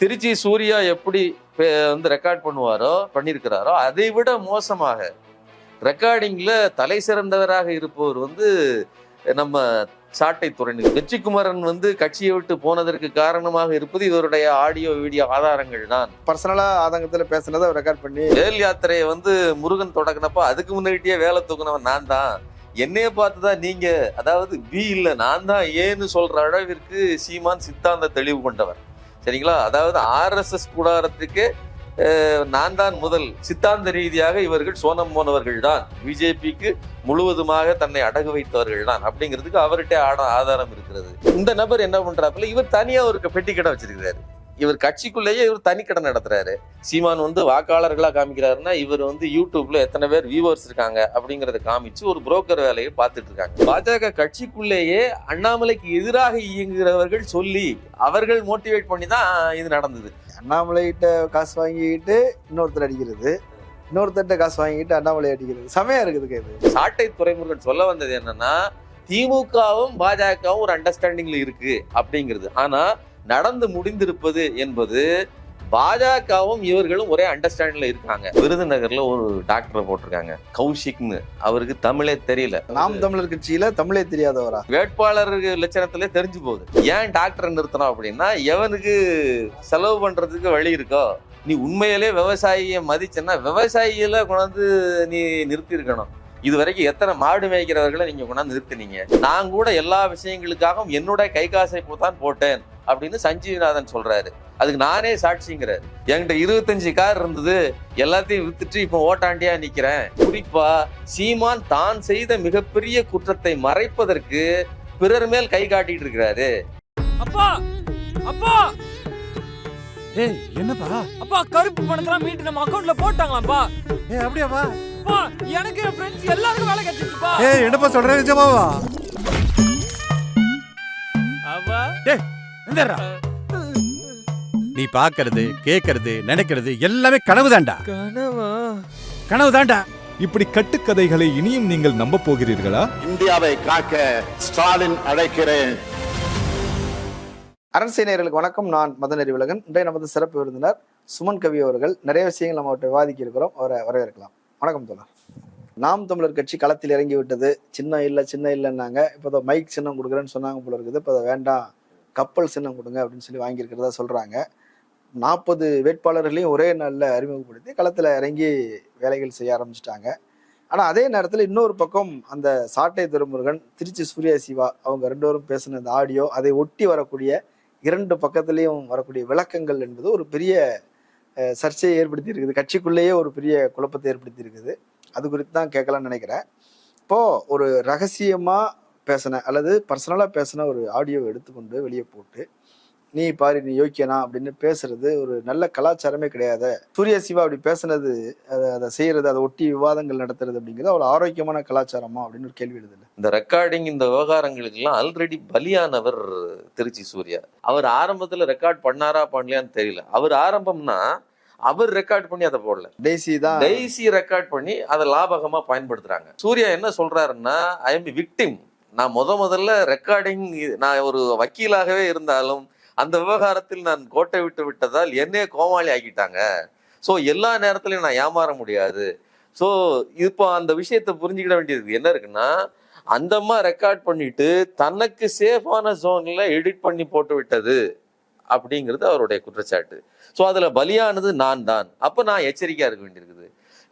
திருச்சி சூர்யா எப்படி வந்து ரெக்கார்ட் பண்ணுவாரோ பண்ணியிருக்கிறாரோ அதை விட மோசமாக. ரெக்கார்டிங்ல தலை சிறந்தவராக இருப்பவர் வந்து நம்ம சாட்டை துறையினர் வெற்றிக்குமரன் வந்து கட்சியை விட்டு போனதற்கு காரணமாக இருப்பது இவருடைய ஆடியோ வீடியோ ஆதாரங்கள் தான். பர்சனலா ஆதங்கத்துல பேசுனதை ரெக்கார்ட் பண்ணி. வேல் யாத்திரையை வந்து முருகன் தொடங்கினப்ப அதுக்கு முன்னாடியே வேலை தூக்குனவன் நான் தான். என்னைய பார்த்துதான் நீங்க அதாவது பி இல்ல நான் தான் ஏன்னு சொல்ற அளவிற்கு சீமான் சித்தாந்த தெளிவு கொண்டவர். சரிங்களா? அதாவது ஆர்எஸ்எஸ் கூடாரத்துக்கு நான் தான் முதல் சித்தாந்த ரீதியாக இவர்கள் சோனம் போனவர்கள் தான். பிஜேபிக்கு முழுவதுமாக தன்னை அடகு வைத்தவர்கள் தான். அப்படிங்கிறதுக்கு அவர்கிட்ட ஆட- ஆதாரம் இருக்கிறது. இந்த நபர் என்ன பண்றாப்புல இவர் தனியா ஒரு பெட்டி கடை வச்சிருக்கிறாரு. இவர் கட்சிக்குள்ளேயே இவர் தனி கடை நடத்துறாரு. சீமான் வந்து வாக்காளர்களா காமிக்கிறாருன்னா இவர் வந்து யூடியூப்ல எத்தனை பேர் வியூவர்ஸ் இருக்காங்க அப்படிங்கறத காமிச்சு ஒரு புரோக்கர் வேலையை பார்த்துட்டு இருக்காங்க. பாஜக கட்சிக்குள்ளேயே அண்ணாமலைக்கு எதிராக இயங்குகிறவர்கள் சொல்லி அவர்கள் மோட்டிவேட் பண்ணி தான் இது நடந்தது. அண்ணாமலைகிட்ட காசு வாங்கிக்கிட்டு இன்னொருத்தர் அடிக்கிறது. இன்னொருத்தர்கிட்ட காசு வாங்கிட்டு அண்ணாமலை அடிக்கிறது. செமையா இருக்குது இது. சாட்டை துறைமுருகன் சொல்ல வந்தது என்னன்னா திமுகவும் பாஜகவும் ஒரு அண்டர்ஸ்டாண்டிங்ல இருக்கு அப்படிங்கிறது. ஆனா நடந்து முடிந்திருப்பது என்பது பாஜகவும் இவர்களும் ஒரே அண்டர்ஸ்டாண்டிங்ல இருக்காங்க. விருதுநகர்ல ஒரு டாக்டரை போட்டிருக்காங்க. கௌஷிக்னு. அவருக்கு தமிழே தெரியல. நாம் தமிழர் கட்சியில தமிழே தெரியாதவரா? வேட்பாளர் லட்சணத்திலே தெரிஞ்சு போகுது. ஏன் டாக்டரை நிறுத்தணும் அப்படின்னா எவனுக்கு செலவு பண்றதுக்கு வழி இருக்கோ நீ உண்மையிலே விவசாயியை மதிச்சேன்னா விவசாயிகளை கொண்டாந்து நீ நிறுத்தி இருக்கணும் இது வரைக்கும் எத்தனை மாடு மேய்க்கிறவர்களை நீங்க கொண்டாந்து நிறுத்தினீங்க? நான் கூட எல்லா விஷயங்களுக்காகவும் என்னோட கை காசை தான் போட்டேன். அப்படின்னு சஞ்சீவிநாதன் சொல்றாரு. அதுக்கு நானே சாட்சிங்கிறாரு. என்கிட்ட இருபத்தஞ்சு கார் இருந்தது. எல்லாத்தையும் வித்துட்டு இப்போ ஓட்டாண்டியா நிக்கிறேன். குறிப்பா சீமான் தான் செய்த மிகப்பெரிய குற்றத்தை மறைப்பதற்கு பிறர் மேல் கை காட்டிட்டு இருக்கிறாரு. அப்பா! அப்பா! ஏய் என்னப்பா? அப்பா கருப்பு பணத்தெல்லாம் மீட்டு நம்ம அக்கவுண்ட்ல போட்டாங்களாப்பா? ஏய் அப்படியாப்பா? அப்பா எனக்கு என் ஃப்ரெண்ட்ஸ் எல்லாருக்கும் வேலை கிடைச்சிச்சுப்பா ஏய் என்னப்பா சொல்ற? நிஜமாவா? அப்பா இந்தடா நீ பாக்குறது கேக்குறது நினைக்கிறது எல்லாமே கனவு தான்டா கனவா? கனவு தான்டா இப்படி கட்டுக்கதைகளை இனியும் நீங்கள் நம்ப போகிறீர்களா? இந்தியாவை காக்க ஸ்டாலின் அழைக்கிறேன். அரண்சை நேயர்களுக்கு வணக்கம். நான் மதநெறி விலகன் இன்றைய நமது சிறப்பு விருந்தினர் சுமன் கவி அவர்கள். நிறைய விஷயங்கள் நம்ம அவர்கிட்ட விவாதிக்க இருக்கிறோம் அவரை வரவேற்கலாம். வணக்கம் தோழர். நாம் தமிழர் கட்சி களத்தில் இறங்கி விட்டது சின்னம் இல்லை சின்னம் இல்லைன்னாங்க. இப்போ மைக் சின்னம் கொடுக்குறேன்னு சொன்னாங்க போல இருக்குது. இப்போ அதை வேண்டாம். கப்பல் சின்னம் கொடுங்க அப்படின்னு சொல்லி வாங்கியிருக்கிறதா சொல்கிறாங்க நாற்பது வேட்பாளர்களையும் ஒரே நாளில் அறிமுகப்படுத்தி களத்தில் இறங்கி வேலைகள் செய்ய ஆரம்பிச்சிட்டாங்க. ஆனால் அதே நேரத்தில் இன்னொரு பக்கம் அந்த சாட்டை திருமுருகன் திருச்சி சூர்யா சிவா அவங்க ரெண்டு பேரும் பேசின அந்த ஆடியோ அதை ஒட்டி வரக்கூடிய இரண்டு பக்கத்துலேயும் வரக்கூடிய விளக்கங்கள் என்பது ஒரு பெரிய சர்ச்சையை ஏற்படுத்தி இருக்குது கட்சிக்குள்ளேயே ஒரு பெரிய குழப்பத்தை ஏற்படுத்தி இருக்குது அது குறித்து தான் கேட்கலாம்னு நினைக்கிறேன். இப்போது ஒரு ரகசியமாக பேசின அல்லது பர்சனலா பேசின ஒரு ஆடியோ எடுத்துக்கொண்டு வெளியே போட்டு நீ பாரு நீ யோக்கியனா அப்படின்னு பேசுறது ஒரு நல்ல கலாச்சாரமே கிடையாது. சூர்யா சிவா அப்படி பேசுனது அதை அதை செய்யறது அதை ஒட்டி விவாதங்கள் நடத்துறது அப்படிங்கிறது அவ்வளவு ஆரோக்கியமான கலாச்சாரமா அப்படின்னு ஒரு கேள்வி எழுதுல இந்த ரெக்கார்டிங் இந்த விவகாரங்களுக்கெல்லாம் ஆல்ரெடி பலியானவர் திருச்சி சூர்யா. அவர் ஆரம்பத்துல ரெக்கார்ட் பண்ணாரா பண்ணலையான்னு தெரியல. அவர் ஆரம்பம்னா அவர் ரெக்கார்ட் பண்ணி அதை போடல. டெய்ஸி தான். டெய்ஸி ரெக்கார்ட் பண்ணி அதை லாபகமா பயன்படுத்துறாங்க. சூர்யா என்ன சொல்றாருன்னா ஐ எம் விக்டிம் நான் முத முதல்ல ரெக்கார்டிங் நான் ஒரு வக்கீலாகவே இருந்தாலும் அந்த விவகாரத்தில் நான் கோட்டை விட்டு விட்டதால் என்னையே கோமாளி ஆக்கிட்டாங்க. ஸோ எல்லா நேரத்துலையும் நான் ஏமாற முடியாது. ஸோ இப்போ அந்த விஷயத்தை புரிஞ்சுக்கிட வேண்டியது என்ன இருக்குன்னா அந்த அம்மா ரெக்கார்ட் பண்ணிட்டு தனக்கு சேஃபான ஜோன்ல எடிட் பண்ணி போட்டு விட்டது அப்படிங்கிறது அவருடைய குற்றச்சாட்டு. ஸோ அதில் பலியானது நான் தான் அப்போ நான் எச்சரிக்கையாக இருக்க வேண்டியிருக்குது.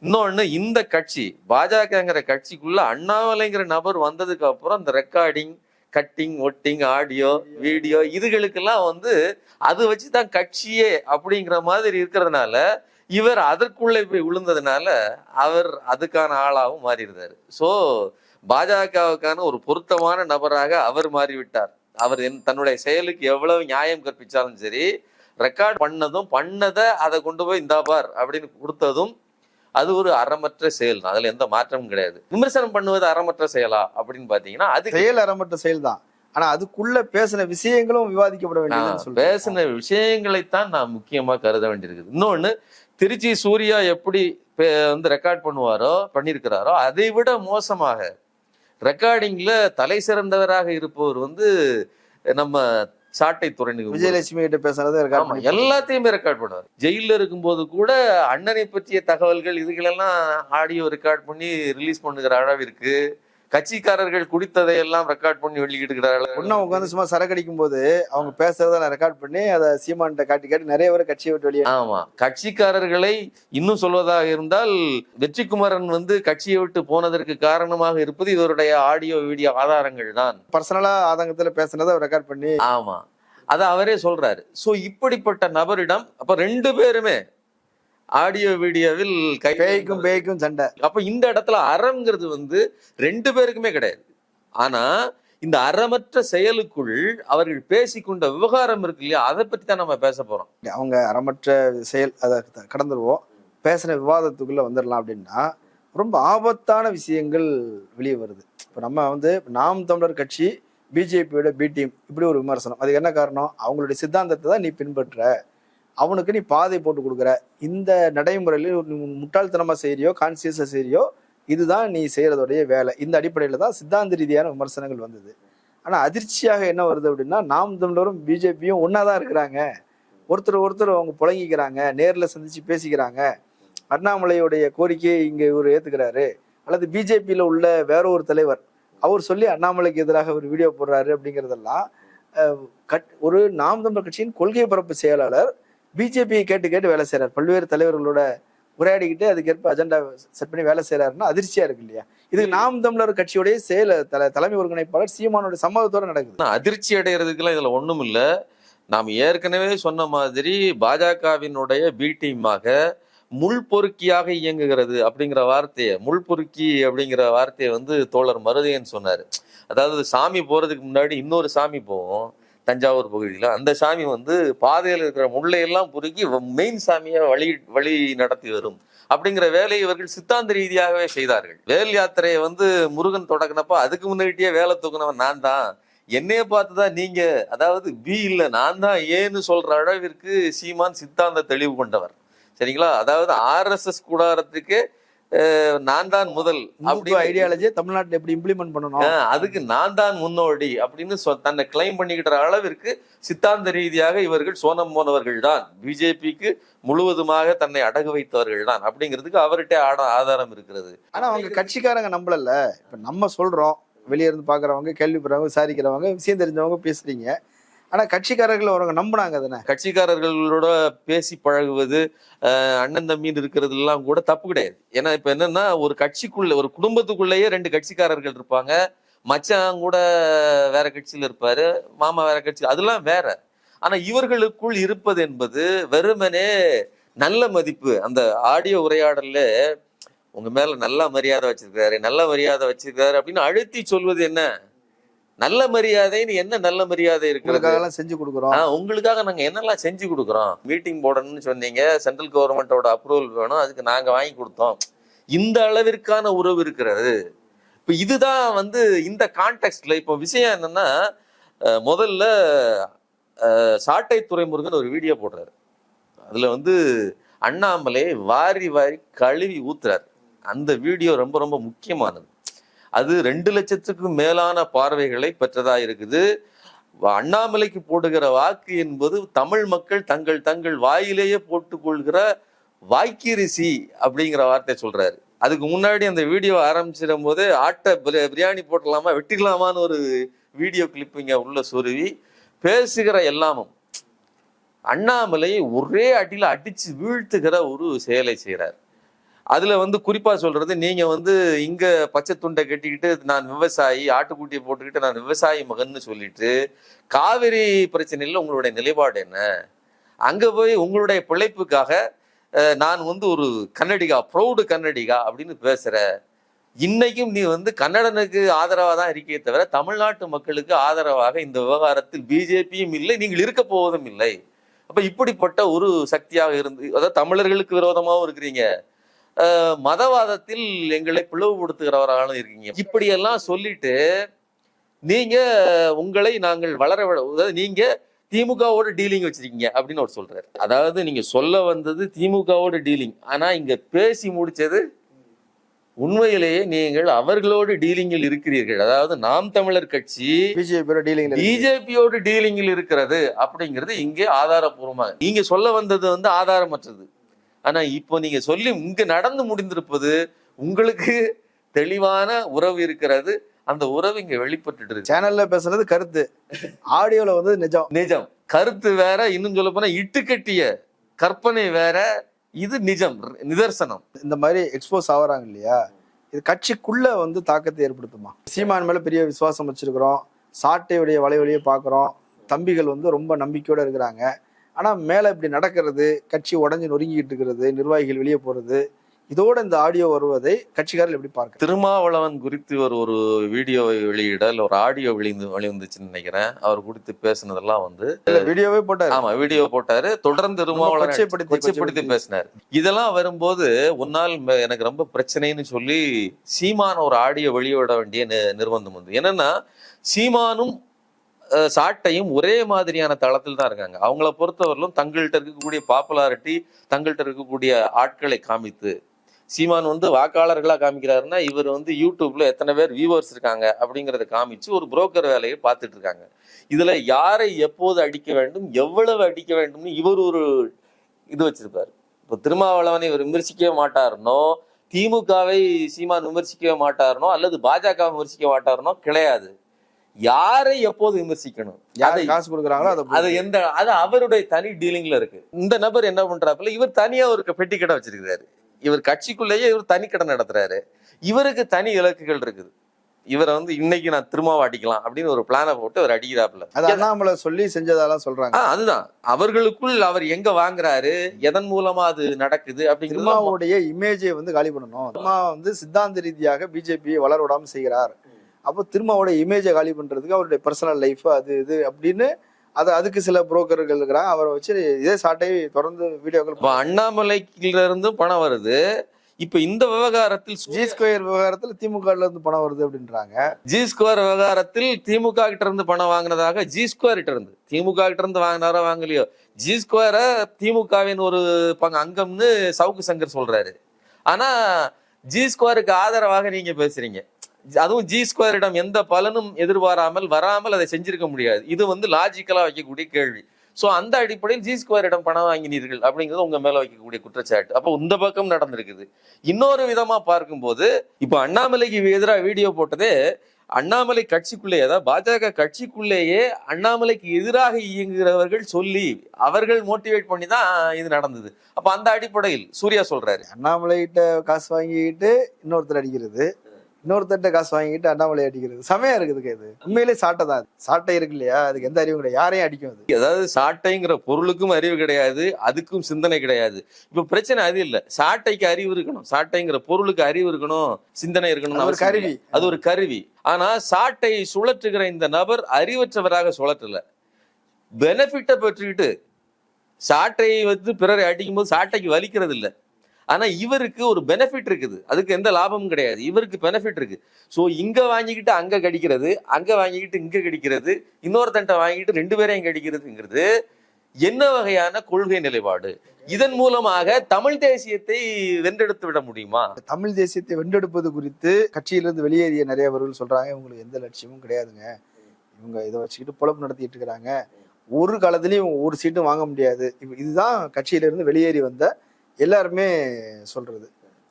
இன்னொன்னு இந்த கட்சி பாஜகங்கிற கட்சிக்குள்ள அண்ணாமலைங்கிற நபர் வந்ததுக்கு அப்புறம் இந்த ரெக்கார்டிங் கட்டிங் ஒட்டிங் ஆடியோ வீடியோ இதுகளுக்கெல்லாம் வந்து அது வச்சு தான் கட்சியே அப்படிங்கிற மாதிரி இருக்கிறதுனால இவர் அதற்குள்ளே போய் விழுந்ததுனால அவர் அதுக்கான ஆளாகவும் மாறியிருந்தாரு. ஸோ பாஜகவுக்கான ஒரு பொருத்தமான நபராக அவர் மாறிவிட்டார். அவர் என் தன்னுடைய செயலுக்கு எவ்வளவு நியாயம் கற்பிச்சாலும் சரி ரெக்கார்ட் பண்ணதும் பண்ணதை அதை கொண்டு போய் இந்தா பார் அப்படின்னு கொடுத்ததும் அது ஒரு அறமற்ற செயல் தான். அதுல எந்த மாற்றமும் கிடையாது. விமர்சனம் பண்ணுவது அறமற்ற செயலா அப்படின்னு பாத்தீங்கன்னா அது செயல் அறமற்ற செயல் தான். ஆனா அதுக்குள்ள பேசின விஷயங்களும் விவாதிக்கப்பட சொல்றேன் பேசின விஷயங்களைத்தான் நான் முக்கியமா கருத வேண்டியிருக்குது. இன்னொன்னு திருச்சி சூர்யா எப்படி வந்து ரெக்கார்ட் பண்ணுவாரோ பண்ணியிருக்கிறாரோ அதை விட மோசமாக. ரெக்கார்டிங்ல தலை சிறந்தவராக இருப்பவர் வந்து நம்ம சாட்டை துறைமுகம் விஜயலட்சுமி கிட்ட பேசுறது ரெக்கார்ட் எல்லாத்தையுமே ரெக்கார்ட் பண்ணுவார். ஜெயில இருக்கும்போது கூட அண்ணனை பற்றிய தகவல்கள் இதுகளெல்லாம் ஆடியோ ரெக்கார்ட் பண்ணி ரிலீஸ் பண்ணுகிற அளவிற்கு கட்சிக்காரர்கள் குடித்ததை எல்லாம் ரெக்கார்ட் பண்ணி அளவு ஒன்னும் அவங்க வந்து சும்மா சரக்கடிக்கும் போது அவங்க பேசுறத நான் ரெக்கார்ட் பண்ணி அதை சீமான்கிட்ட காட்டி காட்டி நிறைய பேர் கட்சியை விட்டு வெளியே ஆமா. கட்சிக்காரர்களை இன்னும் சொல்வதாக இருந்தால் வெற்றிக்குமரன் வந்து கட்சியை விட்டு போனதற்கு காரணமாக இருப்பது இவருடைய ஆடியோ வீடியோ ஆதாரங்கள் தான். பர்சனலா ஆதங்கத்துல பேசுனதை ரெக்கார்ட் பண்ணி ஆமா. அத அவரே சொல்றாரு. சோ இப்படிப்பட்ட நபரிடம் அப்ப ரெண்டு பேருமே ஆடியோ வீடியோவில் கை பேய்க்கும் பேய்க்கும் சண்டை. அப்ப இந்த இடத்துல அறம்ங்கிறது வந்து ரெண்டு பேருக்குமே கிடையாது. ஆனா இந்த அறமற்ற செயலுக்குள் அவர்கள் பேசிக்கொண்ட விவகாரம் இருக்கு இல்லையா அதை பத்தி தான் நம்ம பேச போறோம். அவங்க அறமற்ற செயல் அதை கடந்துருவோம். பேசின விவாதத்துக்குள்ள வந்துடலாம் அப்படின்னா ரொம்ப ஆபத்தான விஷயங்கள் வெளியே வருது. இப்போ நம்ம வந்து நாம் தமிழர் கட்சி பிஜேபியோட பி டீம் இப்படி ஒரு விமர்சனம். அதுக்கு என்ன காரணம்? அவங்களுடைய சித்தாந்தத்தை தான் நீ பின்பற்ற. அவனுக்கு நீ பாதை போட்டு கொடுக்குற. இந்த நடைமுறையில் நீ முட்டாள்தனமா செய்யறியோ கான்சியஸா செய்யறியோ இதுதான் நீ செய்யறதுடைய வேலை. இந்த அடிப்படையில தான் சித்தாந்த ரீதியான விமர்சனங்கள் வந்தது. ஆனா அதிர்ச்சியாக என்ன வருது அப்படின்னா நாம் தமிழரும் பிஜேபியும் ஒன்றா தான் இருக்கிறாங்க. ஒருத்தர் ஒருத்தர் அவங்க புழங்கிக்கிறாங்க நேர்ல சந்திச்சு பேசிக்கிறாங்க. அண்ணாமலையுடைய கோரிக்கையை இங்க இவர் ஏத்துக்கிறாரு. அல்லது பிஜேபியில உள்ள வேற ஒரு தலைவர் அவர் சொல்லி அண்ணாமலைக்கு எதிராக ஒரு வீடியோ போடுறாரு அப்படிங்கிறதெல்லாம் கட் ஒரு நாம் தமிழர் கட்சியின் கொள்கை பரப்பு செயலாளர் பிஜேபியை கேட்டு கேட்டு வேலை செய்றார். பல்வேறு தலைவர்களோட உரையாடிக்கிட்டு அதுக்கேற்ப அஜெண்டா செட் பண்ணி வேலை செய்யறாருன்னா அதிர்ச்சியா இருக்கு இல்லையா? இது நாம் தமிழர் கட்சியுடைய செயல தல தலைமை ஒருங்கிணைப்பாளர் சீமானோட சம்மதத்தோட நடக்குது. அதிர்ச்சி அடைகிறதுக்கெல்லாம் இதுல ஒண்ணும் இல்ல. நாம் ஏற்கனவே சொன்ன மாதிரி பாஜகவினுடைய பி டீமாக முள் பொறுக்கியாக இயங்குகிறது அப்படிங்கிற வார்த்தையை முள் பொறுக்கி அப்படிங்கிற வார்த்தையை வந்து தோழர் மருதையன் சொன்னாரு. அதாவது சாமி போறதுக்கு முன்னாடி இன்னொரு சாமி போகும் தஞ்சாவூர் பகுதியில் அந்த சாமி வந்து பாதையில் இருக்கிற முள்ளையெல்லாம் பொறுக்கி மெயின் சாமியை வழி வழி நடத்தி வரும். அப்படிங்கிற வேலையை இவர்கள் சித்தாந்த ரீதியாகவே செய்தார்கள். வேல் யாத்திரையை வந்து முருகன் தொடங்கினப்ப அதுக்கு முன்னாடியே வேலை தூக்குனவன் நான் தான். என்னைய பார்த்துதான் நீங்க அதாவது பி இல்ல நான் தான் ஏன்னு சொல்ற அளவிற்கு சீமான் சித்தாந்த தெளிவு கொண்டவர். சரிங்களா? அதாவது ஆர்எஸ்எஸ் கூடாரத்துக்கு நான் தான் முதல் அப்படி ஐடியாலஜியை தமிழ்நாட்டுல எப்படி இம்ப்ளிமெண்ட் பண்ணணும்? அதுக்கு நான் தான் முன்னோடி அப்படின்னு தன்னை கிளைம் பண்ணிக்கிற அளவிற்கு சித்தாந்த ரீதியாக இவர்கள் சோனம் போனவர்கள் தான் பிஜேபிக்கு முழுவதுமாக தன்னை அடகு வைத்தவர்கள் தான் அப்படிங்கிறதுக்கு அவர்கிட்ட ஆட- ஆதாரம் இருக்கிறது. ஆனா அவங்க கட்சிக்காரங்க நம்பலல்ல. இப்ப நம்ம சொல்றோம். வெளிய இருந்து பாக்குறவங்க கேள்விப்படுறவங்க விசாரிக்கிறவங்க விஷயம் தெரிஞ்சவங்க பேசுறீங்க. ஆனா கட்சிக்காரர்கள் அவங்க நம்புனாங்க தானே? கட்சிக்காரர்களோட பேசி பழகுவது ஆஹ் அண்ணன் தம்பின்னு இருக்கிறது எல்லாம் கூட தப்பு கிடையாது. ஏன்னா இப்ப என்னன்னா ஒரு கட்சிக்குள்ள ஒரு குடும்பத்துக்குள்ளேயே ரெண்டு கட்சிக்காரர்கள் இருப்பாங்க. மச்சான் கூட வேற கட்சியில இருப்பாரு மாமா வேற கட்சி அதெல்லாம் வேற. ஆனா இவர்களுக்குள் இருப்பது என்பது வெறுமனே நல்ல மதிப்பு. அந்த ஆடியோ உரையாடல்ல உங்க மேல நல்லா மரியாதை வச்சிருக்காரு நல்ல மரியாதை வச்சிருக்காரு அப்படின்னு அழுத்தி சொல்வது என்ன? நல்ல மரியாதைன்னு என்ன நல்ல மரியாதை இருக்கிறது? உங்களுக்காக எல்லாம் செஞ்சு கொடுக்குறோம். உங்களுக்காக நாங்க என்னெல்லாம் செஞ்சு கொடுக்குறோம்? மீட்டிங் போடணும்னு சொன்னீங்க சென்ட்ரல் கவர்மெண்டோட அப்ரூவல் வேணும் அதுக்கு நாங்க வாங்கி கொடுத்தோம். இந்த அளவிற்கான உறவு இருக்கிறது. இப்ப இதுதான் வந்து இந்த கான்டெக்ட்ல இப்போ விஷயம் என்னன்னா முதல்ல சாட்டை துறைமுருகன் ஒரு வீடியோ போடுறாரு. அதுல வந்து அண்ணாமலை வாரி வாரி கழுவி ஊத்துறாரு. அந்த வீடியோ ரொம்ப ரொம்ப முக்கியமானது. அது ரெண்டு லட்சத்துக்கும் மேலான பார்வைகளை பெற்றதா இருக்குது. அண்ணாமலைக்கு போடுகிற வாக்கு என்பது தமிழ் மக்கள் தங்கள் தங்கள் வாயிலேயே போட்டுக்கொள்கிற வாய்க்கிரிசி அப்படிங்கிற வார்த்தை சொல்றாரு. அதுக்கு முன்னாடி அந்த வீடியோ ஆரம்பிச்சிடும் போது ஆட்டை பிரியாணி போட்டலாமா வெட்டிக்கலாமான்னு ஒரு வீடியோ கிளிப்பிங்க உள்ள சொருவி பேசுகிற எல்லாமும். அண்ணாமலை ஒரே அடியில் அடிச்சு வீழ்த்துகிற ஒரு செயலை செய்கிறார் அதுல வந்து குறிப்பா சொல்றது நீங்க வந்து இங்க பச்சை துண்டை கட்டிக்கிட்டு நான் விவசாயி ஆட்டுக்குட்டியை போட்டுக்கிட்டு நான் விவசாயி மகன்னு சொல்லிட்டு காவிரி பிரச்சனையில உங்களுடைய நிலைப்பாடு என்ன? அங்க போய் உங்களுடைய பிழைப்புக்காக நான் வந்து ஒரு கன்னடிகா ப்ரௌடு கன்னடிகா அப்படின்னு பேசுற இன்னைக்கும் நீ வந்து கன்னடனுக்கு ஆதரவா தான் இருக்கே தவிர தமிழ்நாட்டு மக்களுக்கு ஆதரவாக இந்த விவகாரத்தில் பிஜேபியும் இல்லை நீங்கள் இருக்க போவதும் இல்லை. அப்ப இப்படிப்பட்ட ஒரு சக்தியாக இருந்து அதாவது தமிழர்களுக்கு விரோதமாகவும் இருக்கிறீங்க. மதவாதத்தில் எங்களை பிளவுபடுத்துகிறவராலும் இருக்கீங்க. இப்படியெல்லாம் சொல்லிட்டு நீங்க உங்களை நாங்கள் வளர அதாவது நீங்க திமுகவோட டீலிங் வச்சிருக்கீங்க அப்படின்னு அவர் சொல்றாரு. அதாவது நீங்க சொல்ல வந்தது திமுகவோட டீலிங். ஆனா இங்க பேசி முடிச்சது உண்மையிலேயே நீங்கள் அவர்களோடு டீலிங்கில் இருக்கிறீர்கள். அதாவது நாம் தமிழர் கட்சி பிஜேபியோடு டீலிங்கில் இருக்கிறது அப்படிங்கிறது இங்கே ஆதாரபூர்வமாக நீங்க சொல்ல வந்தது வந்து ஆதாரமற்றது. ஆனா இப்போ நீங்க சொல்லி இங்க நடந்து முடிந்திருப்பது உங்களுக்கு தெளிவான உறவு இருக்கிறது. அந்த உறவு இங்க வெளிப்பட்டுட்டு இருக்கு. சேனல்ல பேசுறது கருத்து. ஆடியோல வந்து நிஜம். நிஜம். கருத்து வேற இன்னும் சொல்ல போனா இட்டுக்கட்டிய கற்பனை வேற இது நிஜம் நிதர்சனம். இந்த மாதிரி எக்ஸ்போஸ் ஆகுறாங்க இல்லையா? இது கட்சிக்குள்ள வந்து தாக்கத்தை ஏற்படுத்துமா? சீமான் மேல பெரிய விசுவாசம் வச்சிருக்கிறோம். சாட்டையுடைய வலைவலியை பார்க்குறோம். தம்பிகள் வந்து ரொம்ப நம்பிக்கையோட இருக்கிறாங்க. ஆனா மேல இப்படி நடக்கிறது கட்சி உடஞ்சு நொறுங்கிட்டு இருக்கிறது நிர்வாகிகள் வெளியே போறது இதோட இந்த ஆடியோ வருவதை கட்சிக்காரர்கள் எப்படி பார்க்க? திருமாவளவன் குறித்து ஒரு ஒரு வீடியோவை வெளியிட இல்ல ஒரு ஆடியோ வெளிந்து வெளிவந்துச்சுன்னு நினைக்கிறேன். அவர் குறித்து பேசுனதெல்லாம் வந்து வீடியோவே போட்டாரு. ஆமா வீடியோ போட்டாரு. தொடர்ந்து திருமாவளவன் கொச்சைப்படுத்தி. பேசினார். இதெல்லாம் வரும்போது உன்னால் எனக்கு ரொம்ப பிரச்சனைன்னு சொல்லி சீமான ஒரு ஆடியோ வெளியிட வேண்டிய நிர்பந்தம் வந்து. என்னன்னா சீமானும் சாட்டையும் ஒரே மாதிரியான தளத்தில் தான் இருக்காங்க. அவங்கள பொறுத்தவரையிலும் தங்கள்கிட்ட இருக்கக்கூடிய பாப்புலாரிட்டி தங்கள்கிட்ட இருக்கக்கூடிய ஆட்களை காமித்து சீமான் வந்து வாக்காளர்களாக காமிக்கிறாருன்னா இவர் வந்து யூடியூப்ல எத்தனை பேர் வியூவர்ஸ் இருக்காங்க அப்படிங்கிறத காமிச்சு ஒரு புரோக்கர் வேலையை பார்த்துட்டு இருக்காங்க. இதுல யாரை எப்போது அடிக்க வேண்டும் எவ்வளவு அடிக்க வேண்டும்னு இவர் ஒரு இது வச்சிருப்பாரு. இப்போ திருமாவளவனை இவர் விமர்சிக்கவே மாட்டாருனோ திமுகவை சீமான் விமர்சிக்கவே மாட்டாருனோ அல்லது பாஜக விமர்சிக்க மாட்டாருனோ கிடையாது. யாரை எப்போது விமர்சிக்கணும்? யாரு காசு கொடுக்குறாங்களோ அதை அது எந்த அது அவருடைய தனி டீலிங்ல இருக்கு. இந்த நபர் என்ன பண்றாப்புல இவர் தனியா ஒரு பெட்டி கடை வச்சிருக்கிறாரு. இவர் கட்சிக்குள்ளேயே இவர் தனி கடை நடத்துறாரு. இவருக்கு தனி இலக்குகள் இருக்குது. இவரை வந்து இன்னைக்கு நான் திரும்ப அடிக்கலாம் அப்படின்னு ஒரு பிளானை போட்டு அவர் அடிக்கிறாப்புல. அது அண்ணாமலை சொல்லி செஞ்சதெல்லாம் சொல்றாங்க. அதுதான். அவர்களுக்குள் அவர் எங்க வாங்குறாரு? எதன் மூலமா அது நடக்குது அப்படிங்கிறது திருமாவுடைய இமேஜை வந்து காலி பண்ணணும். வந்து சித்தாந்த ரீதியாக பிஜேபியை வளர விடாம செய்கிறார். அப்போ திருமாவோட இமேஜை காலி பண்றதுக்கு அவருடைய பர்சனல் லைஃப் அது இது அப்படின்னு அது அதுக்கு சில புரோக்கர்கள் இருக்கிறாங்க. அவரை வச்சு இதே சாட்டை தொடர்ந்து வீடியோக்கள் இப்ப அண்ணாமலையில இருந்தும் பணம் வருது. இப்ப இந்த விவகாரத்தில் ஜி ஸ்கொயர் விவகாரத்துல திமுக இருந்து பணம் வருது அப்படின்றாங்க. ஜி ஸ்கொயர் விவகாரத்தில் திமுக கிட்ட இருந்து பணம் வாங்கினதாக ஜி ஸ்கொயர் கிட்ட இருந்து. திமுக கிட்ட இருந்து வாங்கினாரோ வாங்கலையோ? ஜி ஸ்கொயர திமுகவின் ஒரு பங்கு அங்கம்னு சவுக்கு சங்கர் சொல்றாரு. ஆனா ஜி ஸ்கொயருக்கு ஆதரவாக நீங்க பேசுறீங்க. அதுவும் ஜி ஸ்கொயரிடம் எந்த பலனும் எதிர்பாராமல் வராமல் அதை செஞ்சிருக்க முடியாது. இது வந்து லாஜிக்கலாக வைக்கக்கூடிய கேள்வி. ஸோ அந்த அடிப்படையில் ஜி ஸ்கொயரிடம் பணம் வாங்கினீர்கள் அப்படிங்கிறது உங்க மேல வைக்கக்கூடிய குற்றச்சாட்டு. அப்போ இந்த பக்கம் நடந்திருக்குது. இன்னொரு விதமா பார்க்கும்போது இப்போ அண்ணாமலைக்கு எதிராக வீடியோ போட்டதே அண்ணாமலை கட்சிக்குள்ளேயே அதாவது பாஜக கட்சிக்குள்ளேயே அண்ணாமலைக்கு எதிராக இயங்குகிறவர்கள் சொல்லி அவர்கள் மோட்டிவேட் பண்ணி தான் இது நடந்தது. அப்ப அந்த அடிப்படையில் சூர்யா சொல்றாரு. அண்ணாமலை கிட்ட காசு வாங்கிட்டு இன்னொருத்தர் அடிக்கிறது. இன்னொருத்தர்ட்ட காசு வாங்கிட்டு அண்ணாமலை அடிக்கிறது. செமையா இருக்குதுக்கு இது. உண்மையிலே சாட்டை தான். சாட்டை இருக்கு இல்லையா? அதுக்கு எந்த அறிவும் கிடையாது. யாரையும் அடிக்கும் அது. அதாவது சாட்டைங்கிற பொருளுக்கும் அறிவு கிடையாது அதுக்கும் சிந்தனை கிடையாது. இப்ப பிரச்சனை அது இல்ல. சாட்டைக்கு அறிவு இருக்கணும். சாட்டைங்கிற பொருளுக்கு அறிவு இருக்கணும் சிந்தனை இருக்கணும் ஒரு கருவி. அது ஒரு கருவி. ஆனா சாட்டை சுழற்றுகிற இந்த நபர் அறிவற்றவராக சுழற்றல. பெனிஃபிட்டை பெற்றுக்கிட்டு சாட்டை வந்து பிறரை அடிக்கும்போது சாட்டைக்கு வலிக்கிறது இல்ல ஆனா இவருக்கு ஒரு பெனிஃபிட் இருக்குது. அதுக்கு எந்த லாபமும் கிடையாது. இவருக்கு பெனிஃபிட் இருக்கு. ஸோ இங்க வாங்கிக்கிட்டு அங்க கடிக்கிறது அங்க வாங்கிக்கிட்டு இங்க கடிக்கிறது இன்னொருத்தன்ட்ட வாங்கிட்டு ரெண்டு பேரையும் கடிக்கிறதுங்கிறது என்ன வகையான கொள்கை நிலைப்பாடு? இதன் மூலமாக தமிழ் தேசியத்தை வென்றெடுத்து விட முடியுமா? தமிழ் தேசியத்தை வென்றெடுப்பது குறித்து கட்சியிலிருந்து வெளியேறிய நிறையவர்கள் சொல்றாங்க. இவங்களுக்கு எந்த லட்சியமும் கிடையாதுங்க. இவங்க இதை வச்சுக்கிட்டு பொழப்பு நடத்திட்டு இருக்கிறாங்க. ஒரு காலத்துலயும் இவங்க ஒரு சீட்டும் வாங்க முடியாது. இதுதான் கட்சியிலிருந்து வெளியேறி வந்த எல்லாருமே சொல்றது.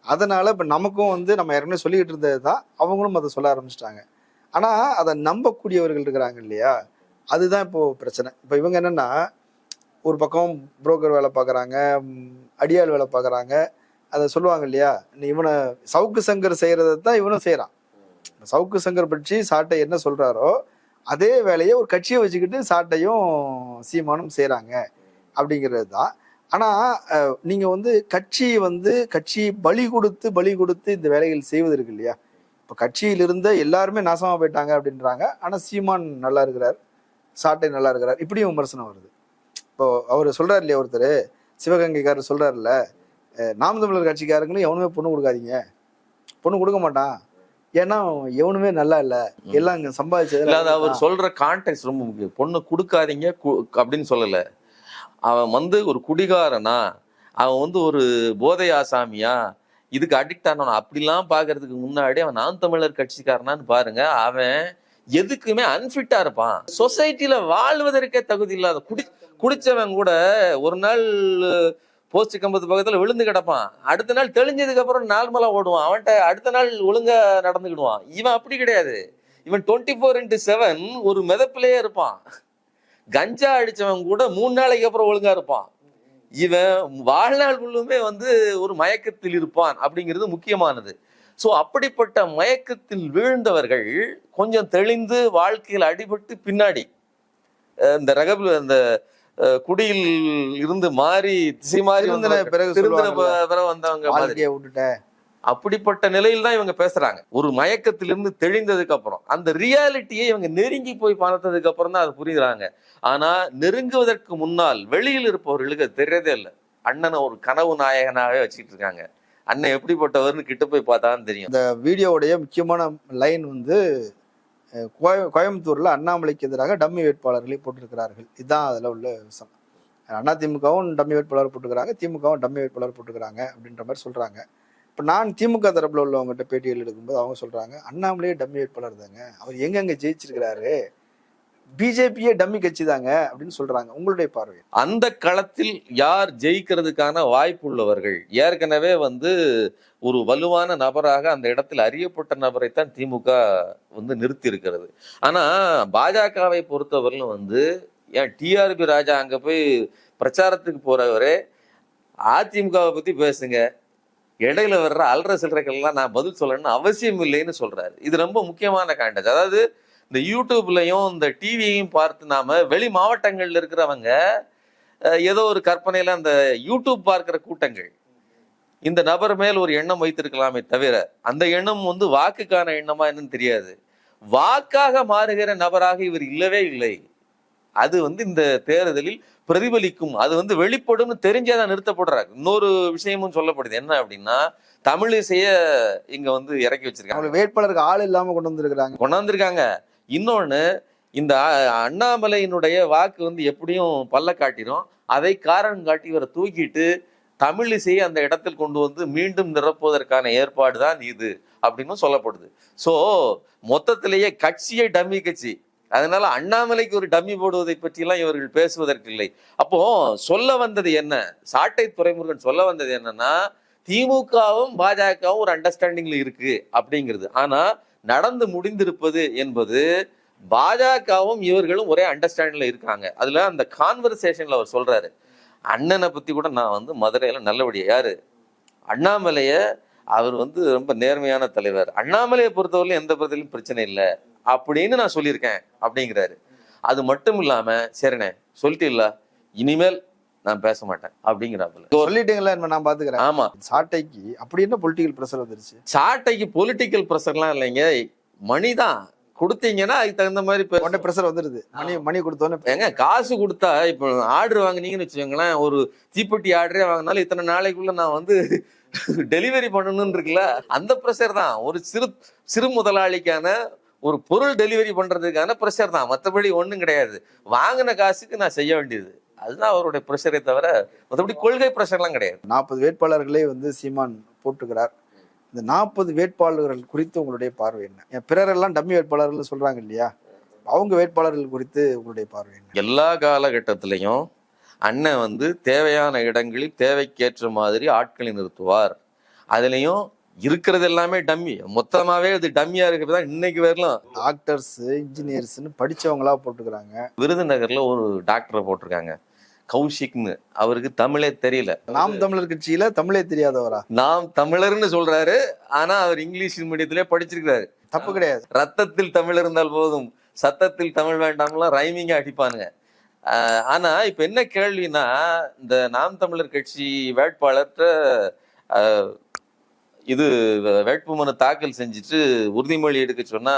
அதனால இப்போ நமக்கும் வந்து நம்ம ஏற்கனவே சொல்லிக்கிட்டு இருந்தது தான் அவங்களும் அதை சொல்ல ஆரம்பிச்சிட்டாங்க. ஆனால் அதை நம்பக்கூடியவர்கள் இருக்கிறாங்க இல்லையா? அதுதான் இப்போ பிரச்சனை. இப்போ இவங்க என்னன்னா ஒரு பக்கம் புரோக்கர் வேலை பார்க்குறாங்க அடியாள் வேலை பார்க்குறாங்க அதை சொல்லுவாங்க இல்லையா? இவனை சவுக்கு சங்கர் செய்கிறத தான் இவனும் செய்கிறான் சவுக்கு சங்கர் பற்றி சாட்டை என்ன சொல்கிறாரோ அதே வேலையை ஒரு கட்சியை வச்சுக்கிட்டு சாட்டையும் சீமானும் செய்கிறாங்க அப்படிங்கிறது தான். ஆனா அஹ், நீங்க வந்து கட்சி வந்து கட்சி பலி கொடுத்து பலி கொடுத்து இந்த வேலைகள் செய்வது இருக்கு இல்லையா? இப்போ கட்சியில் இருந்த எல்லாருமே நாசமா போயிட்டாங்க அப்படின்றாங்க. ஆனா சீமான் நல்லா இருக்கிறார் சாட்டை நல்லா இருக்கிறார். இப்படியும் விமர்சனம் வருது. இப்போ அவர் சொல்றாரு இல்லையா ஒருத்தர்? சிவகங்கைக்காரர் சொல்றாருல்ல அஹ், நாம் தமிழர் கட்சிக்காரங்களும் எவனுமே பொண்ணு கொடுக்காதீங்க. பொண்ணு கொடுக்க மாட்டான். ஏன்னா எவனுமே நல்லா இல்ல. எல்லாம் இங்க சம்பாதிச்சது அவர் சொல்ற கான்டெக்ட் ரொம்ப முக்கியம். பொண்ணு கொடுக்காதீங்க அப்படின்னு சொல்லல. அவன் வந்து ஒரு குடிகாரனா? அவன் வந்து ஒரு போதை ஆசாமியா இதுக்கு அடிக்ட் ஆனவன் அப்படிலாம் பாக்குறதுக்கு முன்னாடி அவன் நான் தமிழர் கட்சிக்காரனான்னு பாருங்க. அவன் எதுக்குமே அன்ஃபிட்டா இருப்பான். சொசைட்டில வாழ்வதற்கே தகுதி இல்லாத குடி குடிச்சவன் கூட ஒரு நாள் போஸ்ட் கம்பத்து பக்கத்துல விழுந்து கிடப்பான். அடுத்த நாள் தெளிஞ்சதுக்கு அப்புறம் நார்மலா ஓடுவான். அவன்கிட்ட அடுத்த நாள் ஒழுங்கா நடந்துக்கிடுவான். இவன் அப்படி கிடையாது. இவன் டுவெண்ட்டி ஃபோர் இன்ட்டு செவன் ஒரு மிதப்பிலேயே இருப்பான். கஞ்சா அடிச்சவன் கூட மூணு நாளைக்கு அப்புறம் ஒழுங்கா இருப்பான். இவன் வாழ்நாள் முழுமே வந்து ஒரு மயக்கத்தில் இருப்பான் அப்படிங்கிறது முக்கியமானது. சோ அப்படிப்பட்ட மயக்கத்தில் வீழ்ந்தவர்கள் கொஞ்சம் தெளிந்து வாழ்க்கையில் அடிபட்டு பின்னாடி இந்த ரகபு அந்த குடியில் இருந்து மாறி திசை மாறி பிறகு பிறகு வந்தவங்க மாதிரி. வாழ்க்கையை விட்டுட்ட. அப்படிப்பட்ட நிலையில் தான் இவங்க பேசுறாங்க. ஒரு மயக்கத்திலிருந்து தெளிந்ததுக்கு அப்புறம் அந்த ரியாலிட்டியை இவங்க நெருங்கி போய் பார்த்ததுக்கு அப்புறம் தான் அதை புரியுறாங்க ஆனா நெருங்குவதற்கு முன்னால் வெளியில் இருப்பவர்களுக்கு அது தெரியறதே இல்லை. அண்ணனை ஒரு கனவு நாயகனாகவே வச்சுக்கிட்டு இருக்காங்க அண்ணன் எப்படிப்பட்டவர்னு கிட்ட போய் பார்த்தாலும் தெரியும். இந்த வீடியோவுடைய முக்கியமான லைன் வந்து கோய- கோயம்புத்தூர்ல அண்ணாமலைக்கு எதிராக டம்மி வேட்பாளர்களை போட்டிருக்கிறார்கள். இதுதான் அதுல உள்ள விஷயம் அதிமுகவும் டம்மி வேட்பாளர் போட்டுக்கிறாங்க திமுகவும் டம்மி வேட்பாளர் போட்டுக்கிறாங்க அப்படின்ற மாதிரி சொல்றாங்க. இப்போ நான் திமுக தரப்பில் உள்ளவங்ககிட்ட பேட்டிகள் எடுக்கும்போது அவங்க சொல்கிறாங்க அண்ணாமலையே டம்மி வேட்பாளர் தாங்க. அவர் எங்கெங்க ஜெயிச்சிருக்கிறாரு? பிஜேபியே டம்மி கட்சி தாங்க. அப்படின்னு சொல்றாங்க. உங்களுடைய பார்வை? அந்த களத்தில் யார் ஜெயிக்கிறதுக்கான வாய்ப்பு உள்ளவர்கள்? ஏற்கனவே வந்து ஒரு வலுவான நபராக அந்த இடத்தில் அறியப்பட்ட நபரைத்தான் திமுக வந்து நிறுத்தி இருக்கிறது ஆனா பாஜகவை பொறுத்தவரையிலும் வந்து ஏன் டிஆர்பி ராஜா அங்க போய் பிரச்சாரத்துக்கு போறவரே அதிமுகவை பத்தி பேசுங்க. இடையில வர்ற அல்ற சில்லறைகள்லாம் நான் பதில் சொல்லணும்னு அவசியம் இல்லைன்னு சொல்றாரு. இது ரொம்ப முக்கியமான காண்டேஜ் அதாவது இந்த யூடியூப்லையும் இந்த டிவியையும் பார்த்து நாம வெளி மாவட்டங்கள்ல இருக்கிறவங்க ஏதோ ஒரு கற்பனையில அந்த யூடியூப் பார்க்கிற கூட்டங்கள் இந்த நபர் மேல் ஒரு எண்ணம் வைத்திருக்கலாமே தவிர அந்த எண்ணம் வந்து வாக்குக்கான எண்ணமா என்னன்னு தெரியாது. வாக்காக மாறுகிற நபராக இவர் இல்லவே இல்லை. அது வந்து இந்த தேர்தலில் பிரதிபலிக்கும் அது வந்து வெளிப்படும்னு தெரிஞ்சேதான் நிறுத்தப்படுறாரு இன்னொரு விஷயமும் சொல்லப்படுது. என்ன அப்படின்னா தமிழ் இசைய இங்க வந்து இறக்கி வச்சிருக்காங்க. வேட்பாளருக்கு ஆள் இல்லாம கொண்டு வந்திருக்கிறாங்க. கொண்டாந்துருக்காங்க. இன்னொன்னு இந்த அண்ணாமலையினுடைய வாக்கு வந்து எப்படியும் பல்ல காட்டிரும். அதை காரணம் காட்டி இவரை தூக்கிட்டு தமிழ் இசையை அந்த இடத்தில் கொண்டு வந்து மீண்டும் நிரப்புவதற்கான ஏற்பாடு தான் இது அப்படின்னு சொல்லப்படுது. சோ மொத்தத்திலேயே கட்சியை டம்மி கட்சி. அதனால அண்ணாமலைக்கு ஒரு டம்மி போடுவதை பற்றியெல்லாம் இவர்கள் பேசுவதற்கில்லை. அப்போ சொல்ல வந்தது என்ன? சாட்டை துறைமுருகன் சொல்ல வந்தது என்னன்னா திமுகவும் பாஜகவும் ஒரு அண்டர்ஸ்டாண்டிங்ல இருக்கு அப்படிங்கிறது. ஆனா நடந்து முடிந்திருப்பது என்பது பாஜகவும் இவர்களும் ஒரே அண்டர்ஸ்டாண்டிங்ல இருக்காங்க. அதுல அந்த கான்வர்சேஷன்ல அவர் சொல்றாரு. அண்ணனை பத்தி கூட நான் வந்து மதுரையில நல்லபடியா யாரு? அண்ணாமலைய அவர் வந்து ரொம்ப நேர்மையான தலைவர். அண்ணாமலையை பொறுத்தவரையிலும் எந்த பிரச்சனையும் பிரச்சனை இல்லை. அப்படின்னு நான் சொல்லியிருக்கேன் அப்படிங்கிறாரு. அது மட்டும் இல்லாம சரிண்ணே சொல்லிட்டு இல்ல இனிமேல் நான் பேச மாட்டேன் அப்படிங்கிறாப்புல. சொல்லிட்டீங்களா என்ன நான் பாத்துக்கிறேன். ஆமா. சாட்டைக்கு அப்படி என்ன பொலிட்டிக்கல் ப்ரெஷர் வந்துருச்சு? சாட்டைக்கு பொலிட்டிக்கல் ப்ரெஷர்லாம் இல்லைங்க. மணி தான். கொடுத்தீங்கன்னா அதுக்கு தகுந்த மாதிரி பே- உடனே ப்ரெஷர் வந்துருது. மணி மணி கொடுத்தோன்னே ஏங்க காசு கொடுத்தா இப்போ ஆர்டர் வாங்குனீங்கன்னு வச்சுக்கோங்களேன் ஒரு தீப்பெட்டி ஆர்டரே வாங்கினாலும் இத்தனை நாளைக்குள்ள நான் வந்து டெலிவரி பண்ணணும்னு இருக்குல்ல அந்த ப்ரெஷர் தான். ஒரு சிறு சிறு முதலாளிக்கான ஒரு பொருள் டெலிவரி பண்றதுக்கான ப்ரெஷர் தான். மற்றபடி ஒண்ணும் கிடையாது. வாங்கின காசுக்கு நான் செய்ய வேண்டியது. அதுதான் அவருடைய ப்ரெஷரே தவிர மற்றபடி கொள்கை ப்ரெஷர்லாம் கிடையாது. நாற்பது வேட்பாளர்களே வந்து சீமான் போட்டுக்கிறார் இந்த நாற்பது வேட்பாளர்கள் குறித்து உங்களுடைய பார்வை என்ன? என் பிறரெல்லாம் டம்மி வேட்பாளர்கள் சொல்றாங்க இல்லையா? அவங்க வேட்பாளர்கள் குறித்து உங்களுடைய பார்வை என்ன? எல்லா காலகட்டத்திலையும் அண்ணன் வந்து தேவையான இடங்களில் தேவைக்கேற்ற மாதிரி ஆட்களை நிறுத்துவார். அதுலயும் இருக்கிறது எல்லாமே டம்மி மொத்தமாவே அது டம்மியா இருக்கிறது தான் இன்னைக்கு வரலாம் டாக்டர்ஸ் இன்ஜினியர்ஸ்னு படிச்சவங்களா போட்டுக்கிறாங்க. விருதுநகர்ல ஒரு டாக்டரை போட்டிருக்காங்க. கௌஷிக்னு. அவருக்கு தமிழே தெரியல. நாம் தமிழர் கட்சியில தமிழே தெரியாதவரா? நாம் தமிழர்னு சொல்றாரு. ஆனா அவர் இங்கிலீஷ் மீடியத்திலே படிச்சிருக்கிறாரு. தப்பு கிடையாது. ரத்தத்தில் தமிழ் இருந்தால் போதும். சத்தத்தில் தமிழ் வேண்டாம்லாம் ரைமிங்கா அடிப்பானுங்க. ஆனா இப்ப என்ன கேள்வினா இந்த நாம் தமிழர் கட்சி வேட்பாளர்கிட்ட இது வேட்புமனு தாக்கல் செஞ்சுட்டு உறுதிமொழி எடுக்க சொன்னா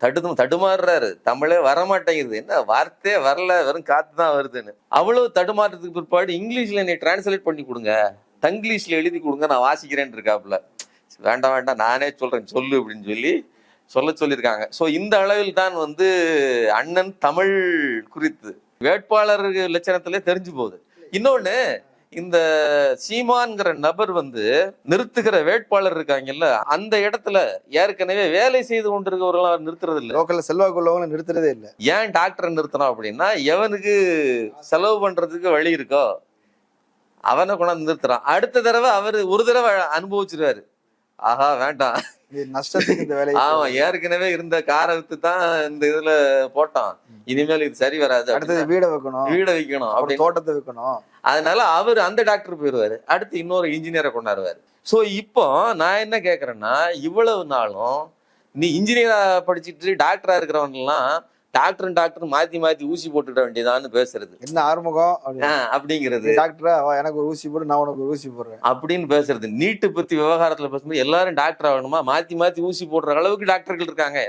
தடு தடுமாறுறாரு. தமிழே வரமாட்டேங்குது. என்ன? வார்த்தையே வரல. வெறும் காத்து தான் வருதுன்னு. அவ்வளவு தடுமாற்றத்துக்கு பிற்பாடு இங்கிலீஷ்ல என்னை டிரான்ஸ்லேட் பண்ணி கொடுங்க. தங்கிலீஷ்ல எழுதி கொடுங்க. நான் வாசிக்கிறேன்னு இருக்காப்புல. வேண்டாம் வேண்டாம். நானே சொல்றேன். சொல்லு அப்படின்னு சொல்லி சொல்ல சொல்லியிருக்காங்க. ஸோ இந்த அளவில் தான் வந்து அண்ணன் தமிழ் குறித்து வேட்பாளர் லட்சணத்திலே தெரிஞ்சு போகுது. இன்னொன்னு இந்த சீமான்ங்கிற நபர் வந்து நிறுத்துகிற வேட்பாளர் இருக்காங்கல்ல அந்த இடத்துல ஏற்கனவே வேலை செய்து கொண்டிருக்கிறவர்களாம் நிறுத்துறது இல்ல. லோக்கல்ல செல்வாக்கு உள்ளவங்களை நிறுத்துறதே இல்ல. ஏன் டாக்டர் நிறுத்தணும் அப்படின்னா எவனுக்கு செலவு பண்றதுக்கு வழி இருக்கோ அவனை கொண்டாந்து நிறுத்துறான். அடுத்த தடவை அவர் ஒரு தடவை அனுபவிச்சிருவாரு. ஆஹா வேண்டாம். நஷ்டத்துக்கு இந்த வேலையை ஆமா ஏற்கனவே இருந்த காரை வித்து தான் இந்த இதுல போட்டான். இனிமேல் இது சரி வராது அடுத்தது வீடை வைக்கணும். வீடை வைக்கணும். அப்படின்னு தோட்டத்தை வைக்கணும். அதனால அவர் அந்த டாக்டர் போயிருவாரு. அடுத்து இன்னொரு இன்ஜினியரை கொண்டாடுவாரு. சோ இப்போ நான் என்ன கேக்குறேன்னா இவ்வளவு நாளும் நீ இன்ஜினியரா படிச்சிட்டு டாக்டரா இருக்கிறவன் எல்லாம் டாக்டர் டாக்டர் மாத்தி மாத்தி ஊசி போட்டுட வேண்டியதான்னு பேசுறது. என்ன ஆறுமுகம்? அப்படிங்கிறது. டாக்டரா எனக்கு ஒரு ஊசி போடு நான் உனக்கு ஒரு ஊசி போடுறேன். அப்படின்னு பேசுறது. நீட்டு பத்தி விவகாரத்துல பேசும்போது எல்லாரும் டாக்டர் ஆகணுமா? மாத்தி மாத்தி ஊசி போடுற அளவுக்கு டாக்டர்கள் இருக்காங்க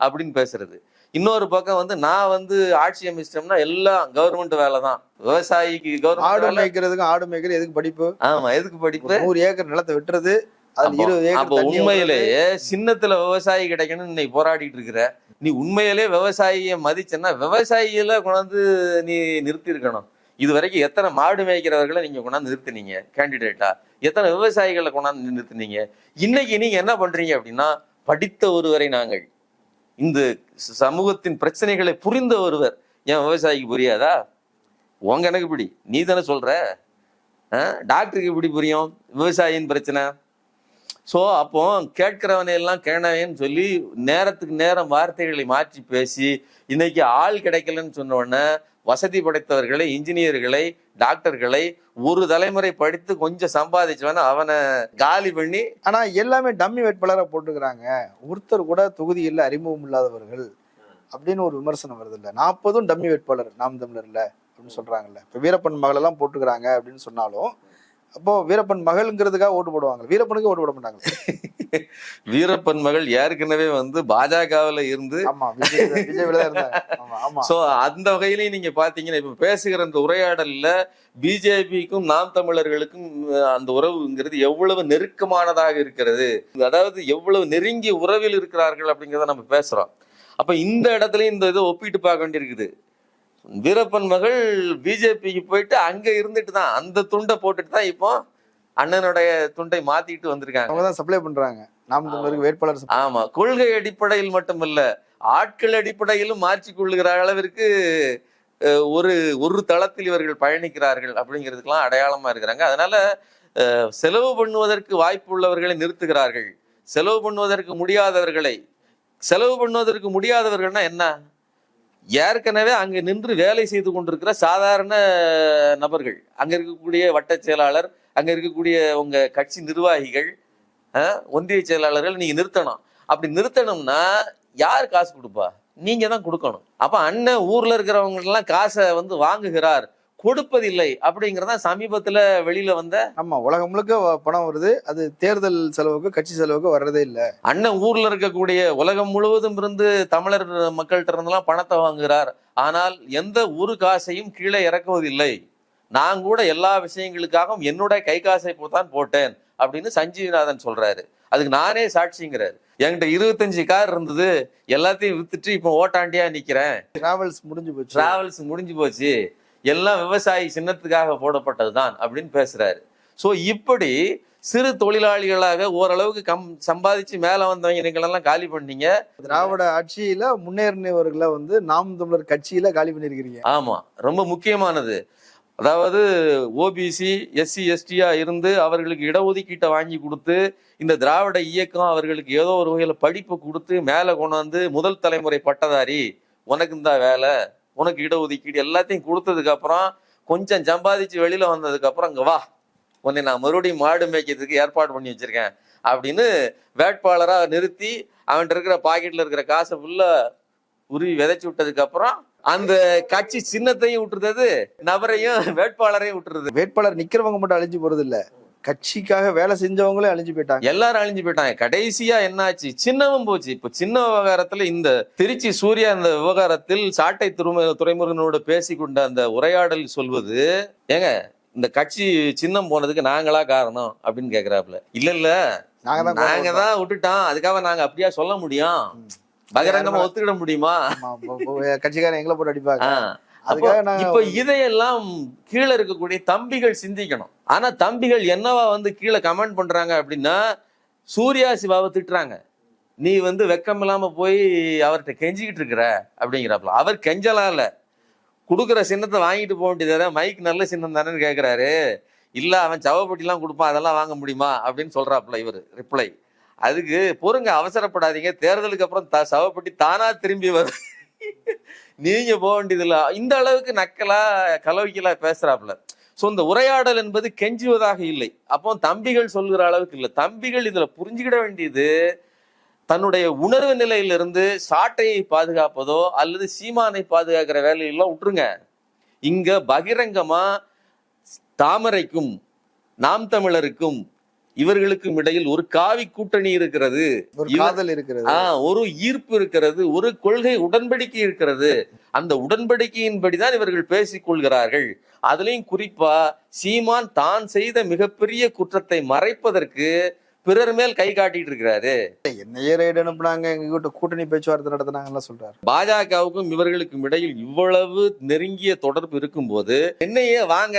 அப்படின்னு பேசுறது. இன்னொரு பக்கம் வந்து நான் வந்து ஆட்சி அமைச்சிட்டோம்னா எல்லாம் கவர்மெண்ட் வேலை தான் விவசாயிக்கு ஆடு கவர்மெண்ட் மேய்க்கிறதுக்கும் ஆடு மேய்க்கிறது எதுக்கு படிப்பு? ஆமா எதுக்கு படிப்பு? நூறு ஏக்கர் நிலத்தை வெட்டுறது அப்போ- உண்மையிலேயே சின்னத்துல விவசாயி கிடைக்கணும்னு இன்னைக்கு போராடிட்டு இருக்கிற. நீ உண்மையிலே விவசாயியை மதிச்சேன்னா விவசாயியில கொண்டாந்து நீ நிறுத்தி இருக்கணும் இது வரைக்கும் எத்தனை மாடு மேய்க்கிறவர்களை நீங்க கொண்டாந்து நிறுத்துனீங்க கேண்டிடேட்டா எத்தனை விவசாயிகளை கொண்டாந்து நிறுத்துனீங்க? இன்னைக்கு நீங்க என்ன பண்றீங்க அப்படின்னா படித்த ஒருவரை நாங்கள் இந்த சமூகத்தின் பிரச்சனைகளை புரிந்த ஒருவர் ஏன் விவசாயிக்கு புரியாதா? உங்க எனக்கு இப்படி. நீ தானே சொல்ற. டாக்டருக்கு இப்படி புரியும்? விவசாயியின் பிரச்சனை. ஸோ அப்போ கேட்கிறவனை எல்லாம் கேணவேன்னு சொல்லி நேரத்துக்கு நேரம் வார்த்தைகளை மாற்றி பேசி இன்னைக்கு ஆள் கிடைக்கலன்னு சொன்ன உடனே வசதி படைத்தவர்களை இன்ஜினியர்களை டாக்டர்களை ஒரு தலைமுறை படித்து கொஞ்சம் சம்பாதிச்சவன அவனை காலி பண்ணி ஆனா எல்லாமே டம்மி வேட்பாளராக போட்டுக்கிறாங்க. ஒருத்தர் கூட தொகுதியில் அறிமுகம் இல்லாதவர்கள் அப்படின்னு ஒரு விமர்சனம் வருது இல்லை நாற்பதும் டம்மி வேட்பாளர் நாம் தமிழர்ல அப்படின்னு சொல்றாங்கல்ல. இப்ப வீரப்பன் மகளெல்லாம் போட்டுக்கிறாங்க அப்படின்னு சொன்னாலும் அப்போ வீரப்பன் மகள்ங்கிறதுக்காக ஓட்டு போடுவாங்க. வீரப்பனுக்கு ஓட்டு போட மாட்டாங்க. வீரப்பன் மகள் ஏற்கனவே வந்து பாஜகவில் இருந்து சோ அந்த வகையிலையும் நீங்க பாத்தீங்கன்னா இப்ப பேசுகிற அந்த உரையாடல்ல பிஜேபிக்கும் நாம் தமிழர்களுக்கும் அந்த உறவுங்கிறது எவ்வளவு நெருக்கமானதாக இருக்கிறது? அதாவது எவ்வளவு நெருங்கிய உறவில் இருக்கிறார்கள் அப்படிங்கிறத நம்ம பேசுறோம். அப்ப இந்த இடத்துலயும் இந்த இதை ஒப்பிட்டு பார்க்க வேண்டியிருக்குது. வீரப்பன் மகள் பிஜேபிக்கு போயிட்டு அங்க இருந்துட்டு தான் அந்த துண்டை போட்டுட்டு தான் இப்போ அண்ணனுடைய துண்டை மாத்திட்டு வந்திருக்காங்க. அவங்க தான் சப்ளை பண்றாங்க. நாம் தமிழருக்கு வேட்பாளர் ஆமா. கொள்கை அடிப்படையில் மட்டுமல்ல ஆட்கள் அடிப்படையிலும் மாற்றிக் கொள்ளுகிற அளவிற்கு ஒரு ஒரு தளத்தில் இவர்கள் பயணிக்கிறார்கள் அப்படிங்கிறதுக்கெல்லாம் அடையாளமா இருக்கிறாங்க. அதனால அஹ், செலவு பண்ணுவதற்கு வாய்ப்பு உள்ளவர்களை நிறுத்துகிறார்கள். செலவு பண்ணுவதற்கு முடியாதவர்களை செலவு பண்ணுவதற்கு முடியாதவர்கள்னா என்ன? ஏற்கனவே அங்கே நின்று வேலை செய்து கொண்டிருக்கிற சாதாரண நபர்கள் அங்கே இருக்கக்கூடிய வட்டச் செயலாளர் அங்கே இருக்கக்கூடிய உங்க கட்சி நிர்வாகிகள் ஒன்றிய செயலாளர்கள் நீங்க நிறுத்தணும். அப்படி நிறுத்தணும்னா யார் காசு கொடுப்பா? நீங்க தான் கொடுக்கணும். அப்ப அண்ணன் ஊர்ல இருக்கிறவங்க எல்லாம் காசை வந்து வாங்குகிறார். கொடுப்பதில்லை அப்படிங்கறத சமீபத்துல வெளியில வந்த ஆமா உலகம் முழுக்க பணம் வருது. அது தேர்தல் செலவுக்கு கட்சி செலவுக்கு வர்றதே இல்ல. அண்ணன் ஊர்ல இருக்கக்கூடிய உலகம் முழுவதும் இருந்து தமிழர் மக்கள்கிட்ட இருந்தெல்லாம் பணத்தை வாங்குகிறார் ஆனால் எந்த ஒரு காசையும் கீழே இறக்குவதில்லை. நான் கூட எல்லா விஷயங்களுக்காகவும் என்னுடைய கை காசை தான் போட்டேன் அப்படின்னு சஞ்சீவிநாதன் சொல்றாரு. அதுக்கு நானே சாட்சிங்கிறாரு. என்கிட்ட இருபத்தஞ்சு கார் இருந்தது. எல்லாத்தையும் வித்துட்டு இப்போ ஓட்டாண்டியா நிக்கிறேன். டிராவல்ஸ் முடிஞ்சு போச்சு. டிராவல்ஸ் முடிஞ்சு போச்சு. எல்லாம் விவசாயி சின்னத்துக்காக போடப்பட்டதுதான் அப்படின்னு பேசுறாரு. சோ இப்படி சிறு தொழிலாளிகளாக ஓரளவுக்கு கம் சம்பாதிச்சு மேல வந்தவங்க நீங்களெல்லாம் காலி பண்ணீங்க திராவிட ஆட்சியில முன்னேறினவர்களை வந்து நாம் தமிழர் கட்சியில காலி பண்ணிருக்கிறீங்க ஆமா ரொம்ப முக்கியமானது. அதாவது ஓபிசி எஸ்சி எஸ்டியா இருந்து அவர்களுக்கு இடஒதுக்கீட்டை வாங்கி கொடுத்து இந்த திராவிட இயக்கம் அவர்களுக்கு ஏதோ ஒரு வகையில படிப்பு கொடுத்து மேல கொண்டு வந்து முதல் தலைமுறை பட்டதாரி உனக்கு இந்த வேலை? உனக்கு இடஒதுக்கீடு எல்லாத்தையும் கொடுத்ததுக்கு அப்புறம் கொஞ்சம் சம்பாதிச்சு வெளியில வந்ததுக்கு அப்புறம் இங்க வா. உன்னை நான் மறுபடியும் மாடு மேய்க்கிறதுக்கு ஏற்பாடு பண்ணி வச்சிருக்கேன். அப்படின்னு வேட்பாளரா நிறுத்தி அவன்கிட்ட இருக்கிற பாக்கெட்ல இருக்கிற காசை ஃபுல்லா உருவி விதைச்சு விட்டதுக்கு அப்புறம் அந்த கட்சி சின்னத்தையும் விட்டுறது நபரையும் வேட்பாளரையும் விட்டுறது வேட்பாளர் நிக்கிறவங்க மட்டும் அழிஞ்சு போறது இல்ல கட்சிக்காக வேலை செஞ்சவங்களே அழிஞ்சு போயிட்டாங்க. எல்லாரும் அழிஞ்சு போயிட்டாங்க. கடைசியா என்னாச்சு? சின்னவும் போச்சு. இப்ப சின்ன விவகாரத்துல இந்த திருச்சி சூர்யா இந்த விவகாரத்தில் சாட்டை துறைமு துறைமுருகனோட பேசிக்கொண்ட அந்த உரையாடல் சொல்வது ஏங்க இந்த கட்சி சின்னம் போனதுக்கு நாங்களா காரணம் அப்படின்னு கேக்குறாப்புல. இல்ல இல்ல. நாங்க தான் விட்டுட்டோம். அதுக்காக நாங்க அப்படியா சொல்ல முடியும்? பகிரங்கமா ஒத்துக்கிட முடியுமா? கட்சிக்காரன் எங்களை போட்டு அடிப்பாங்க. அதுக்காக இப்ப இதையெல்லாம் கீழே இருக்கக்கூடிய தம்பிகள் சிந்திக்கணும். ஆனா தம்பிகள் என்னவா வந்து கீழே கமெண்ட் பண்றாங்க அப்படின்னா சூர்யா சிவாவை திட்டுறாங்க. நீ வந்து வெக்கம் இல்லாம போய் அவர்கிட்ட கெஞ்சிக்கிட்டு இருக்கிற அப்படிங்கிறாப்புல. அவர் கெஞ்சலாம் இல்ல. கொடுக்குற சின்னத்தை வாங்கிட்டு போக வேண்டியது மைக் நல்ல சின்னம் தானேன்னு கேக்குறாரு. இல்ல அவன் சவப்பட்டிலாம் கொடுப்பான் அதெல்லாம் வாங்க முடியுமா? அப்படின்னு சொல்றாப்புல இவர் ரிப்ளை அதுக்கு பொறுங்க அவசரப்படாதீங்க. தேர்தலுக்கு அப்புறம் த சவப்பட்டி தானா திரும்பி வரும். நீங்க போக வேண்டியதில்ல இந்த அளவுக்கு நக்கலா கலவிக்கலா பேசுறாப்புல. சோ இந்த உரையாடல் என்பது கெஞ்சுவதாக இல்லை. அப்போ தம்பிகள் சொல்கிற அளவுக்கு இல்லை. தம்பிகள் இதுல புரிஞ்சுக்கிட வேண்டியது தன்னுடைய உணர்வு நிலையிலிருந்து சாட்டையை பாதுகாப்பதோ அல்லது சீமானை பாதுகாக்கிற வேலையெல்லாம் விட்டுருங்க. இங்க பகிரங்கமா தாமரைக்கும் நாம் தமிழருக்கும் இவர்களுக்கும் இடையில் ஒரு காவி கூட்டணி இருக்கிறது. இருக்கிறது. ஒரு ஈர்ப்பு இருக்கிறது ஒரு கொள்கை உடன்படிக்கை இருக்கிறது. அந்த உடன்படிக்கையின்படிதான் இவர்கள் பேசிக் கொள்கிறார்கள். அதுலயும் குறிப்பா சீமான் தான் செய்த மிகப்பெரிய குற்றத்தை மறைப்பதற்கு பிறர் மேல் கை காட்டிட்டு இருக்கிறாரு. என்னையே ரைடு அனுப்புனாங்க எங்க கிட்ட கூட்டணி பேச்சுவார்த்தை நடத்தினாங்கலாம் சொல்றாரு. பாஜகவுக்கும் இவர்களுக்கும் இடையில் இவ்வளவு நெருங்கிய தொடர்பு இருக்கும்போது என்னையே வாங்க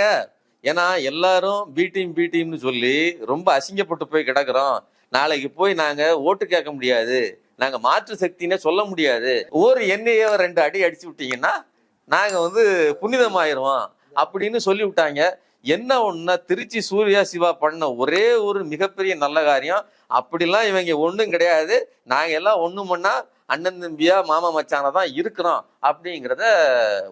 ஏன்னா எல்லாரும் பி டீம் பி டீம்னு சொல்லி ரொம்ப அசிங்கப்பட்டு போய் கிடக்குறோம். நாளைக்கு போய் நாங்க ஓட்டு கேட்க முடியாது. நாங்க மாற்று சக்தினே சொல்ல முடியாது. ஒரு எண்ணெயோ ரெண்டு அடி அடிச்சு விட்டீங்கன்னா நாங்க வந்து புனிதமாயிருவோம் அப்படின்னு சொல்லி விட்டாங்க. என்ன ஒண்ணுன்னா திருச்சி சூர்யா சிவா பண்ண ஒரே ஒரு மிகப்பெரிய நல்ல காரியம். அப்படிலாம் இவங்க ஒண்ணும் கிடையாது. நாங்க எல்லாம் ஒண்ணு பண்ணா அண்ணன் தம்பியா மாமா மச்சான தான் இருக்கிறோம் அப்படிங்கிறத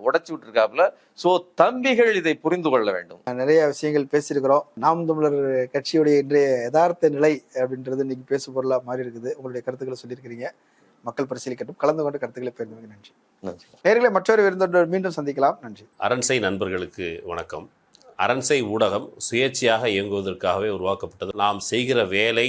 உடைச்சு விட்டுருக்காப்புல. சோ தம்பிகள் இதை புரிந்து கொள்ள வேண்டும். நிறைய விஷயங்கள் பேசியிருக்கிறோம். நாம் தமிழர் கட்சியுடைய இன்றைய யதார்த்த நிலை அப்படின்றது இன்னைக்கு பேசு பொருளா மாறி இருக்குது. உங்களுடைய கருத்துக்களை சொல்லியிருக்கிறீங்க. மக்கள் பரிசீலிக்கட்டும். கலந்து கொண்டு கருத்துக்களை பெறுவதற்கு நன்றி. நன்றி. நேர்களை மற்றொரு விருந்தோடு மீண்டும் சந்திக்கலாம். நன்றி. அரண்சை நண்பர்களுக்கு வணக்கம். அரண்சை ஊடகம் சுயேட்சையாக இயங்குவதற்காகவே உருவாக்கப்பட்டது. நாம் செய்கிற வேலை